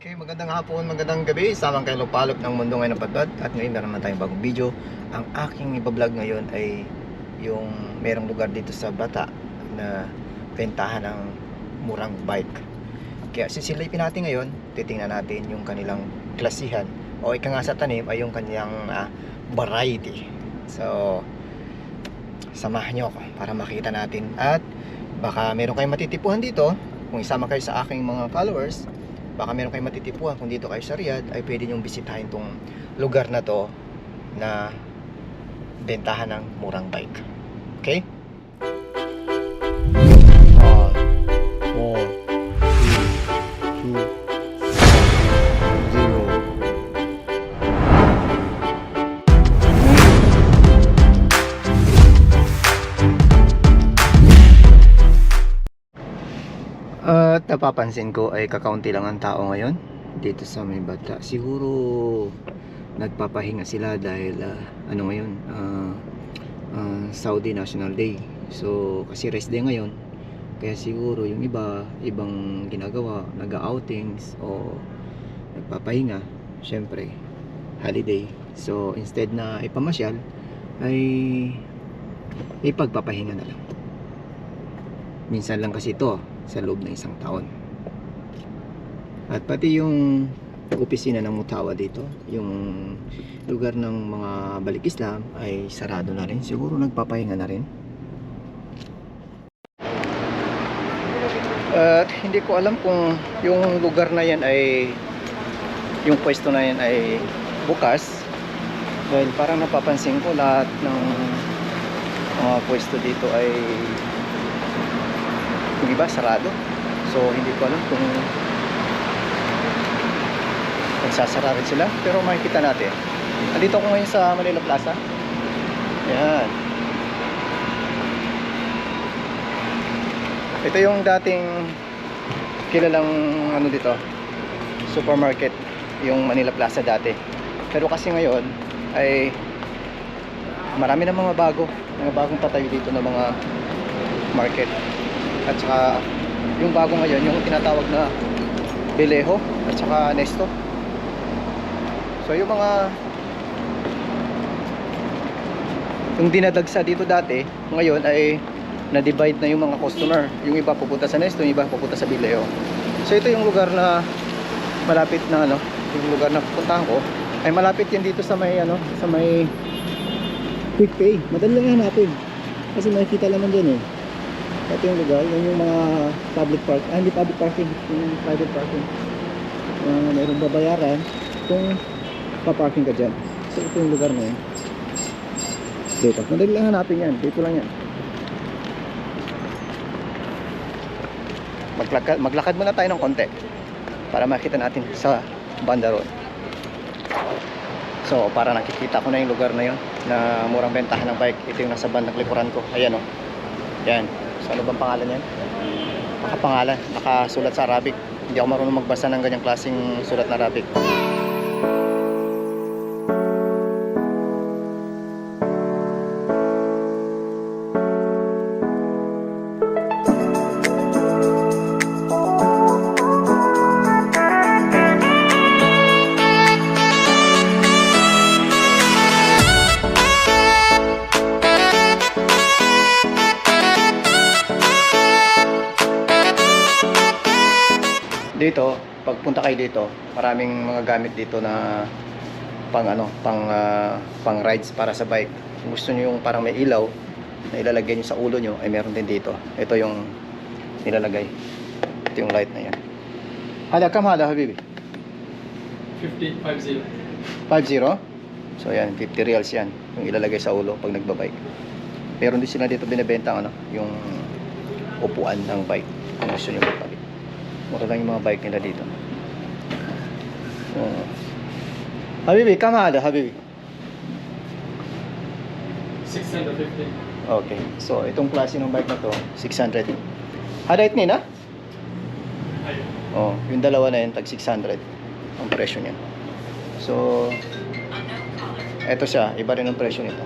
Okay, magandang hapon, magandang gabi. Samang kayo palop ng mundo ngayon ng padbad. At ngayon naman tayong bagong video. Ang aking ibablog ngayon ay yung merong lugar dito sa Bata na bentahan ng murang bike. Kaya sisilipin natin ngayon, titingnan natin yung kanilang klasihan o ika nga sa tanim ay yung kanilang ah, variety. So, samahan nyo ako para makita natin at baka meron kayong matitipuhan dito kung isama kayo sa aking mga followers baka meron kayong matitipuhan kung dito kayo sa Riyadh ay pwede nyong bisitahin tong lugar na to na bentahan ng murang bike okay? Napapansin ko ay kakaunti lang ang tao ngayon dito sa may bata. Siguro nagpapahinga sila dahil ah, ano ngayon, ah, ah, Saudi National Day. So kasi rest day ngayon. Kaya siguro yung iba, ibang ginagawa, nag-outings o nagpapahinga, syempre, holiday. So instead na ipamasyal, ay ipagpapahinga na lang. Minsan lang kasi ito sa loob ng isang taon. At pati yung opisina ng Mutawa dito, yung lugar ng mga balik Islam ay sarado na rin. Siguro nagpapahinga na rin. At hindi ko alam kung yung lugar na yan ay yung pwesto na yan ay bukas dahil parang napapansin ko lahat ng mga pwesto dito ay yung iba sarado. So hindi ko alam kung nagsasara rin sila. Pero makikita natin. Andito ako ngayon sa Manila Plaza. Yan ito yung dating kilalang ano dito supermarket yung Manila Plaza dati. Pero kasi ngayon ay marami na mga bago mga bagong patayo dito na mga market at saka yung bago ngayon yung tinatawag na Beleho at saka Nesto. So yung mga yung dinadagsa dito dati ngayon ay na-divide na yung mga customer. Yung iba pupunta sa Nesto yung iba pupunta sa Beleho. So ito yung lugar na malapit na ano yung lugar na pupuntahan ko ay malapit yan dito sa may ano sa may quick pay. Madali lang hanapin. Kasi makikita naman dyan eh ito yung lugar, yun yung mga public park, ah hindi public parking, yung private parking. Uh, mayroong babayaran kung paparking ka dyan. So ito yung lugar na yun. Dito, madali lang hanapin yan, dito lang yan. Maglakad, maglakad muna tayo ng konti para makita natin sa banda road. So, para nakikita ko na yung lugar na yun na murang bentahan ng bike. Ito yung nasa bandang likuran ko. Ayan o. Yan. Ano bang pangalan yan? Nakapangalan. Nakasulat sa Arabic. Hindi ako marunong magbasa ng ganyang klaseng sulat na Arabic. Dito, pagpunta kayo dito, maraming mga gamit dito na pang ano, pang ah, pang rides para sa bike. Kung gusto niyo yung parang may ilaw na ilalagay niyo sa ulo niyo, ay meron din dito. Ito yung nilalagay. Ito yung light na yan. Hala, kam hala, habibi. 50, 50. 50? So yan, 50 reals yan. Yung ilalagay sa ulo pag nagbabike. Meron din sila dito binibenta ano, yung upuan ng bike. Kung gusto niyo. Mura lang yung mga bike nila dito. So, Habibi, kama ada, Habibi. 650. Okay. So, itong klase ng bike na to, 600. Hadait ni na? Ayun. Oh, yung dalawa na yun, tag 600 ang presyo niya. So, eto siya, iba rin ang presyo nito.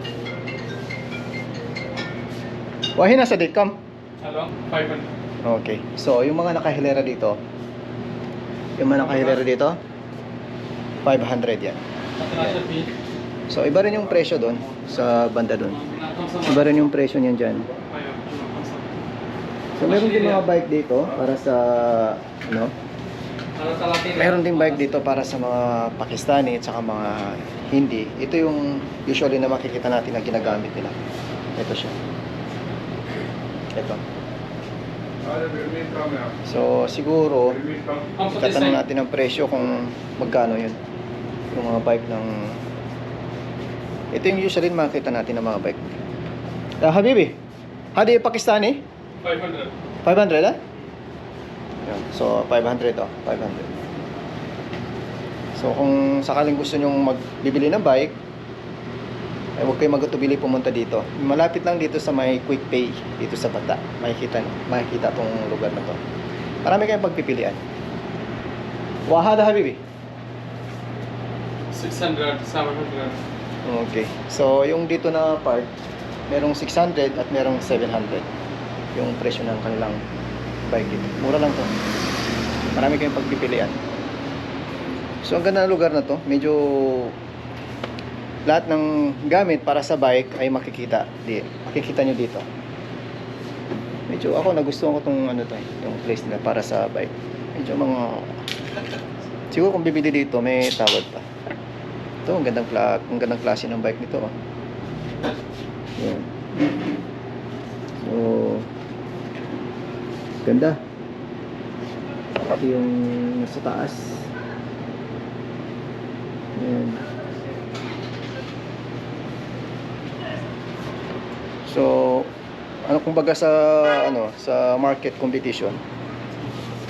Wahin na sa dikam. Hello? 500. Okay. So, yung mga nakahilera dito, Yung mga nakahilera dito, 500 yan. So, iba rin yung presyo doon sa banda doon. Iba rin yung presyo niyan dyan. So, meron din mga bike dito para sa, ano, meron din bike dito para sa mga Pakistani at saka mga Hindi. Ito yung usually na makikita natin na ginagamit nila. Ito siya. Ito. So, siguro, tatanong natin ang presyo kung magkano yun. Yung mga bike ng... Ito yung usually na makikita natin ng mga bike. Ah, Habibi, hadi Pakistani? 500. 500 ah? Yan. So, 500 oh. 500. So, kung sakaling gusto nyong magbibili ng bike, ay huwag kayo magutubili pumunta dito. Malapit lang dito sa may quick pay dito sa Bata. Makikita, makikita tong lugar na to. Marami kayong pagpipilian. Wahada Habibi. 600, 700. Okay. So, yung dito na part, merong 600 at merong 700. Yung presyo ng kanilang bike dito. Mura lang to. Marami kayong pagpipilian. So, ang ganda ng lugar na to. Medyo lahat ng gamit para sa bike ay makikita. Di, makikita nyo dito. Medyo ako nagustuhan ko tong ano to, eh, yung place nila para sa bike. Medyo mga Siguro kung bibili dito, may tawad pa. Ito, ang gandang, kla ang gandang klase ng bike nito. Oh. Yan. So, ganda. Ito yung nasa taas. Yan. So, ano kung baga sa ano sa market competition,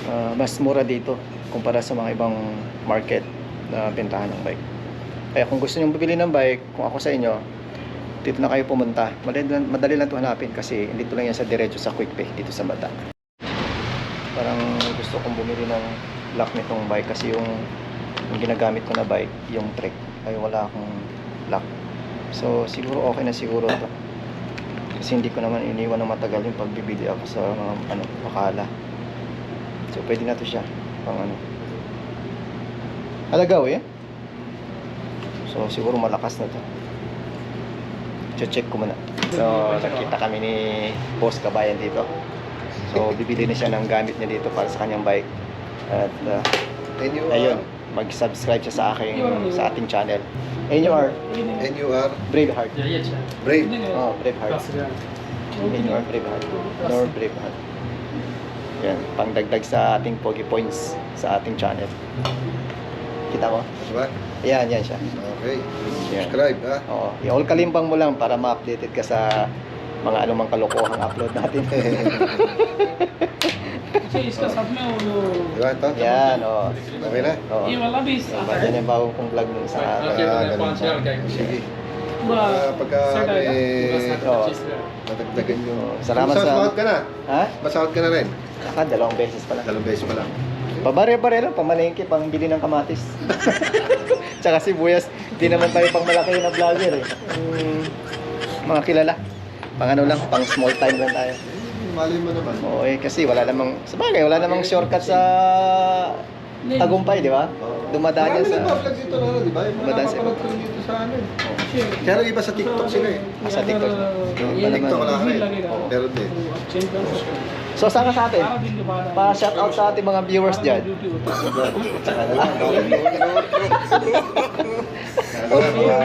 ah, mas mura dito kumpara sa mga ibang market na bentahan ng bike. Kaya kung gusto niyo bumili ng bike, kung ako sa inyo, dito na kayo pumunta. Madali, madali lang ito hanapin kasi dito lang yan sa diretso sa Quick Pay dito sa Bata. Parang gusto kong bumili ng lock nitong bike kasi yung, yung ginagamit ko na bike, yung trek, ay wala akong lock. So siguro okay na siguro to. Kasi hindi ko naman iniwan na matagal yung pagbibili ako sa mga ano, makala. So pwede na to siya pang ano. Alagaw eh. So siguro malakas na to. check ko muna. So nakita kami ni Boss Kabayan dito. So bibili na siya ng gamit niya dito para sa kanyang bike. At uh, ayun, mag-subscribe siya sa aking sa ating channel. NUR NUR Braveheart. Yeah, yeah, siya. Brave. Oh, Braveheart. NUR Braveheart. NUR Braveheart. Yan, pangdagdag sa ating Pogi Points sa ating channel. Kita mo? Diba? Yan, yan siya. Okay. Subscribe ha. Oo, i-all kalimbang mo lang para ma-updated ka sa mga anumang kalokohang upload natin. अच्छा इसका सब में वो जो Diba ito? yan, oo. Okay na? Oo. ये वाला भी So, आता है yan yung bago kong vlog nun sa Okay, Ah, okay, ganun पाँच हजार ba? का एक Sige. पूरा Ah, pagka सेट आएगा पूरा may सात Oo. पच्चीस का natagdagan yung... Oo, salamat sa- Masahod ka na. Ha? Masahod ka na rin. Saka, dalawang beses pala. Dalawang beses pa lang. Pabare-pare lang, pamalengke, pang bili ng kamatis. Tsaka sibuyas, di naman tayo pang malaki na vlogger eh. Mm, mga kilala. Pang ano lang, pang small time lang tayo. malay mo naman. Oo, eh, kasi wala namang, sa bagay, wala namang shortcut sa tagumpay, di ba? Dumadaan yan sa... Marami nagpa-vlog dito na, di ba? Yung mga dito sa ano eh. Kaya iba sa TikTok sila eh. Ah, sa TikTok. Yung Wala TikTok naman. lang rin. Meron din. So, saan ka sa atin? Pa-shout out sa ating mga viewers dyan. Kaya lang, mga-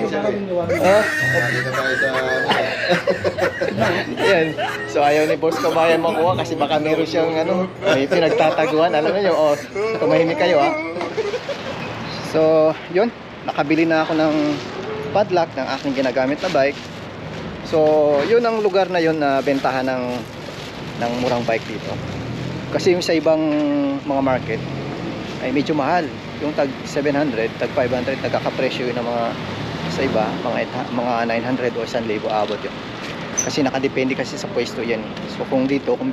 Kaya lang, mga- Ha? Kaya lang tayo sa- yan. So, ayaw ni Boss Kabayan makuha kasi baka meron siyang ano, may pinagtataguan. Alam niyo, oh, tumahimik kayo ah. So, yun. Nakabili na ako ng padlock ng aking ginagamit na bike. So, yun ang lugar na yun na bentahan ng ng murang bike dito. Kasi yung sa ibang mga market ay medyo mahal. Yung tag 700, tag 500, nagkakapresyo yun ng mga sa iba, mga mga 900 o 1,000 abot yun. Kasi nakadepende kasi sa pwesto yan. eh. So kung dito, kung,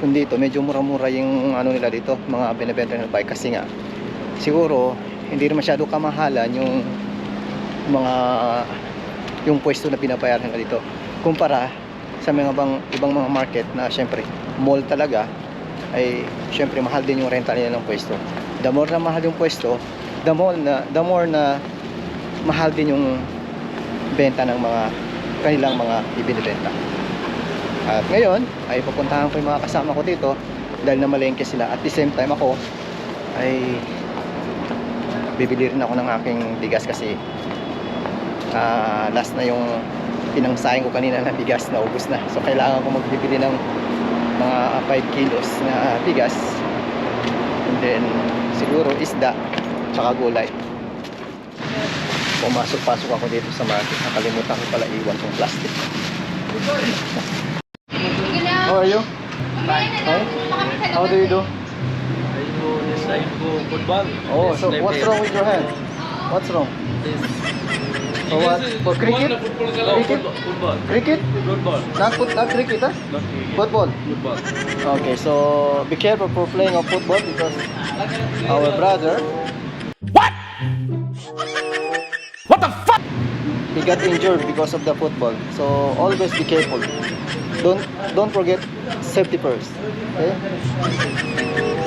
kung dito medyo mura-mura yung ano nila dito, mga binebenta ng bike kasi nga siguro hindi rin masyado kamahalan yung mga yung pwesto na pinapayaran nila dito kumpara sa mga bang ibang mga market na syempre mall talaga ay syempre mahal din yung renta nila ng pwesto. The more na mahal yung pwesto, the more na the more na mahal din yung benta ng mga kanilang mga ibinibenta. At ngayon ay pupuntahan ko yung mga kasama ko dito dahil namalengke sila. At the same time ako ay bibili rin ako ng aking bigas kasi ah, last na yung pinangsayang ko kanina na bigas na ubos na. So kailangan ko magbibili ng mga 5 kilos na bigas. And then siguro isda tsaka gulay. Pumasok-pasok ako dito sa market. Nakalimutan ko pala iwan tong plastic. How are you? Hi. How do you do? Oh, so what's wrong with your hand? What's wrong? For what? For cricket? Cricket? Football. Cricket? Football. Not foot, not cricket, huh? Not cricket. Football. Football. Okay, so be careful for playing of football because our brother. What? He got injured because of the football. So always be careful. Don't don't forget safety first. Okay?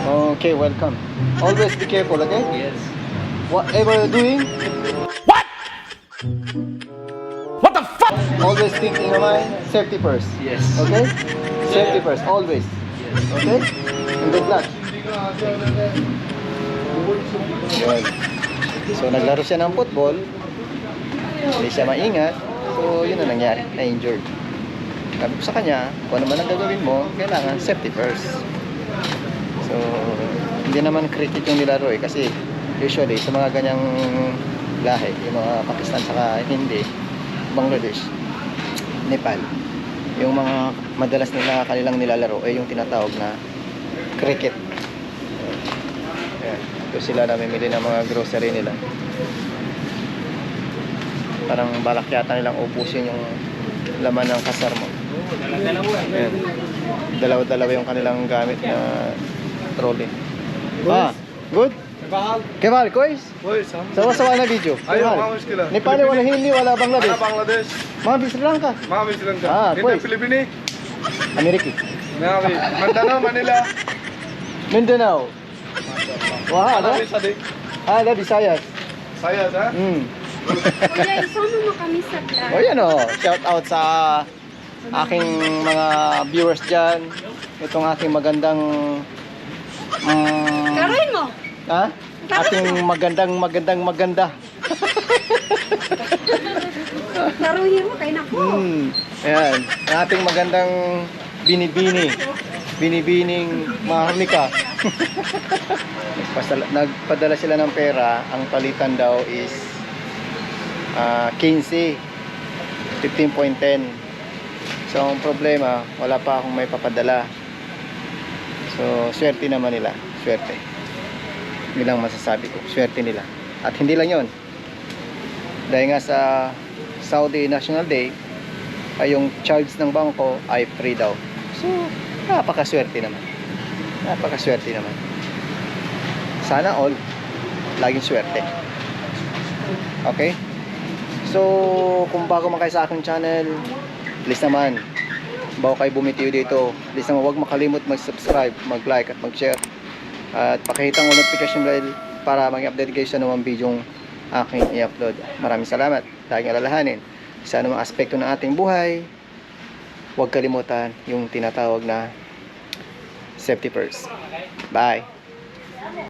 Okay, welcome. Always be careful, okay? Yes. Whatever you're doing. What? What the fuck? Always think in your mind, safety first. Yes. Okay? Safety first, always. Yes. Okay? And good luck. Yun. So, naglaro siya ng football. Hindi siya maingat. So, yun ang nangyari. Na-injured. Sabi ko sa kanya, kung ano man ang gagawin mo, kailangan safety first. So, hindi naman cricket yung nilaro eh. Kasi, usually, sa mga ganyang lahi, yung mga Pakistan saka Hindi, Bangladesh, Nepal, yung mga madalas nila kanilang nilalaro ay yung tinatawag na cricket. Ayan. Ito sila namimili ng mga grocery nila. Parang balak yata nilang ubusin yung laman ng kasar mo. Ayan. Dalawa-dalawa yung kanilang gamit na trolley. Ah, good? Kemal, kois? Boys, ha? Sawa-sawa na video. Ayo, Kemal. mga muskila. Nepal wala Hindi, wala Bangladesh. Mana Bangladesh? Mga Sri Lanka. Mami Sri Lanka. Ah, boys. Pilipini. Amerika. Mami. Mindanao, Manila. Mindanao. Wah, ada? Ada Visayas. Saya, ha? Hmm. Kuya, isama mo kami sa vlog. O yan o, shout out sa aking mga viewers dyan. Itong aking magandang mm, Karoin mo. ha? Ating magandang magandang maganda. Karuhin mo kay nako. Hmm. Ayan, ang ating magandang binibini. Binibining. Nagpasala- Nagpadala sila ng pera. Ang palitan daw is ah 15. 15.10. So, ang problema, wala pa akong may papadala. So, swerte naman nila. Swerte. Yun lang masasabi ko. Swerte nila. At hindi lang yon Dahil nga sa Saudi National Day, ay yung charge ng bangko ay free daw. So, napakaswerte naman. Napakaswerte naman. Sana all, laging swerte. Okay? So, kung bago man kayo sa aking channel, please naman, bago kayo bumitiw dito, please naman huwag makalimot mag-subscribe, mag-like at mag-share. At pakihitang ang notification bell para mag-update kayo sa nawang video aking i-upload. Maraming salamat. Laging alalahanin sa anumang aspekto ng ating buhay, huwag kalimutan yung tinatawag na safety first. Bye!